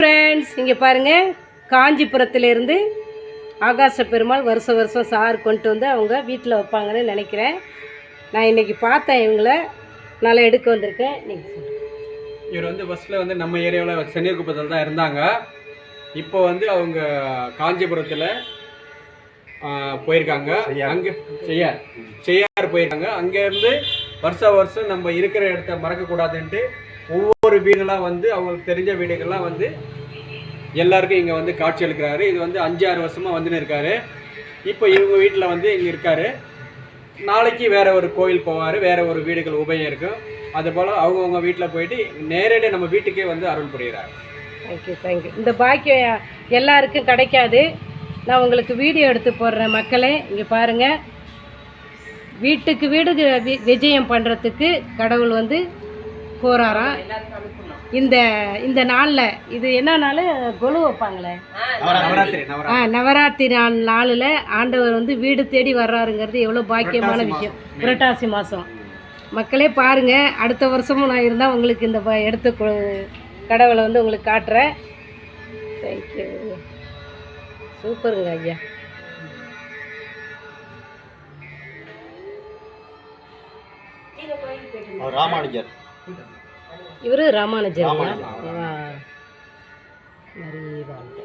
Friends இங்கே பாருங்கள் காஞ்சிபுரத்துலேருந்து ஆகாச பெருமாள் வருஷ வருஷம் சார் கொண்டு வந்து அவங்க வீட்டில் வைப்பாங்கன்னு நினைக்கிறேன். நான் இன்னைக்கு பார்த்தேன் இவங்கள. நல்லா எடுக்க வந்திருக்கேன். நீங்கள் இவர் வந்து ஃபர்ஸ்ட்ல வந்து நம்ம ஏரியாவில் சென்னியர் குப்பத்தில் தான் இருந்தாங்க. இப்போ வந்து அவங்க காஞ்சிபுரத்தில் போயிருக்காங்க. அங்கே செய்யார். செய்யார் போயிருக்காங்க. அங்கேருந்து வருஷ வருஷம் நம்ம இருக்கிற இடத்த மறக்கக்கூடாதுன்ட்டு ஒவ்வொரு வீடுகளாக வந்து அவங்களுக்கு தெரிஞ்ச வீடுகள்லாம் வந்து எல்லாருக்கும் இங்கே வந்து காட்சி அளிக்கிறாரு. இது வந்து அஞ்சு ஆறு வருஷமாக வந்துன்னு இருக்காரு. இப்போ இவங்க வீட்டில் வந்து இங்கே இருக்காரு. நாளைக்கு வேறு ஒரு கோயில் போவார் வேறு ஒரு வீடுகள் உபயம் இருக்கும் அதுபோல் அவங்கவுங்க வீட்டில் போயிட்டு நேரடியாக நம்ம வீட்டுக்கே வந்து அருள் புரிகிறார் தேங்க்யூ தேங்க்யூ இந்த பாக்கியம் எல்லாருக்கும் கிடைக்காது. நான் உங்களுக்கு வீடியோ எடுத்து போடுறேன் மக்களே. இங்கே பாருங்கள் வீட்டுக்கு வீடு விஜயம் பண்ணுறதுக்கு கடவுள் வந்து போகிறாராம் இந்த இந்த நாளில் இது என்ன நாள் கொலு வைப்பாங்களே? நவராத்திரி நவராத்திரி. ஆ நவராத்திரி நாள் நாளில் ஆண்டவர் வந்து வீடு தேடி வர்றாருங்கிறது எவ்வளோ பாக்கியமான விஷயம். புரட்டாசி மாதம் மக்களே பாருங்கள் அடுத்த வருஷமும் நான் இருந்தால் உங்களுக்கு இந்த ப- எடுத்து கொ- கடவுளை வந்து உங்களுக்கு காட்டுறேன். தேங்க்யூ சூப்பருங்க ஐயா. ராமானுஜர். இவர் ராமானுஜர். ராமானுஜர். மரியவாழ்க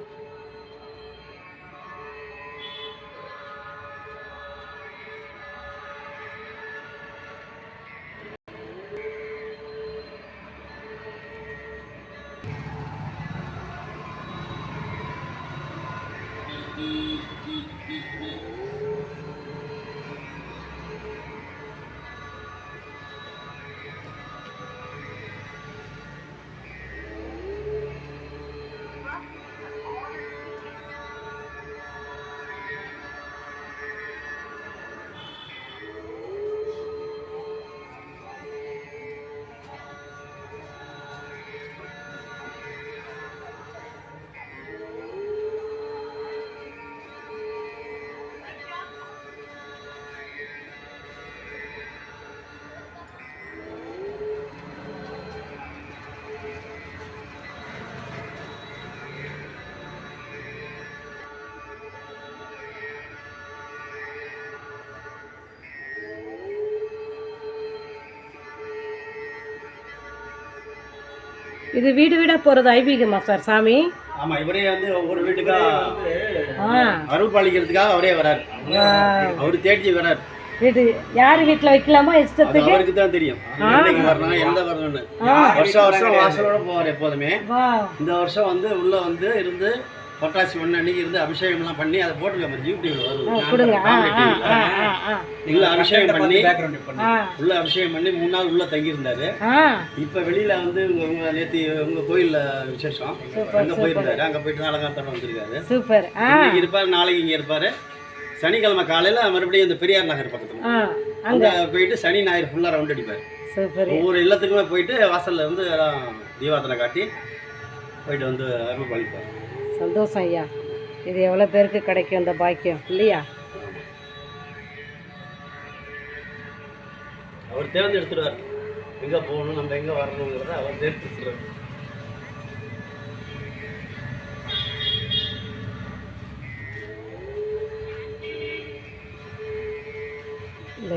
இது வீடு வீடாக போகிறது ஐதீகமா சார் சாமி? ஆமா இவரே வந்து ஒவ்வொரு வீட்டுக்கா ஆ. அருள் பாலிக்கிறதுக்காக அவரே வராரு. அவரு தேடி வராரு. வீடு யார் வீட்டில் வைக்கலாமா இஷ்டத்துக்கு? அவருக்கு தான் தெரியும். என்னைக்கு வரணும் எந்த வரணும்னு. வருஷம் வருஷம் வாசலோட போவார் எப்போதுமே. இந்த வருஷம் வந்து உள்ள வந்து இருந்து பொட்டாசி ஒன்று அன்னைக்கு இருந்து அபிஷேகம்லாம் பண்ணி அதை போட்டுருக்க மாதிரி யூடியூப்ல ஆ, வரும் கொடுங்க. ஆ family ஆ TV ல. ஆ ஆ. ஆ. உள்ள அபிஷேகம் பண்ணி பேக்ரவுண்ட் பண்ணி ஆ. உள்ள அபிஷேகம் பண்ணி மூணு நாள் உள்ள தங்கி இருந்தாரு ஆ. இப்ப வெளியில வந்து உங்க நேத்தி உங்க கோயில்ல விசேஷம். அங்க போயிருந்தாரு. அங்க போயிட்டு தான் அலங்காரத்தோட வந்திருக்காரு. சூப்பர். இன்னைக்கு இருப்பாரு நாளைக்கு இங்க இருப்பாரு. சனிக்கிழமை காலையில மறுபடியும் இந்த பெரியார் நகர் பக்கத்துல. அங்க. போயிட்டு சனி ஞாயிறு ஃபுல்லா ரவுண்ட் அடிப்பாரு. சூப்பர். ஒவ்வொரு இல்லத்துக்குமே போயிட்டு வாசல்ல இருந்து எல்லாம் தீபாத்தனை காட்டி போயிட்டு வந்து அருள் பாலிப்பாரு. சந்தோஷம் ஐயா. இது எவ்வளோ பேருக்கு கிடைக்கும் இந்த பாக்கியம் இல்லையா? அவர் தேர்ந்தெடுத்துருவார் எங்க போகணும் நம்ம எங்க வரணுங்கிறத அவர்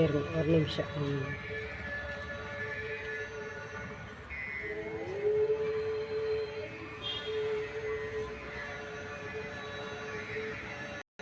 இருங்க ஒரு நிமிஷம்.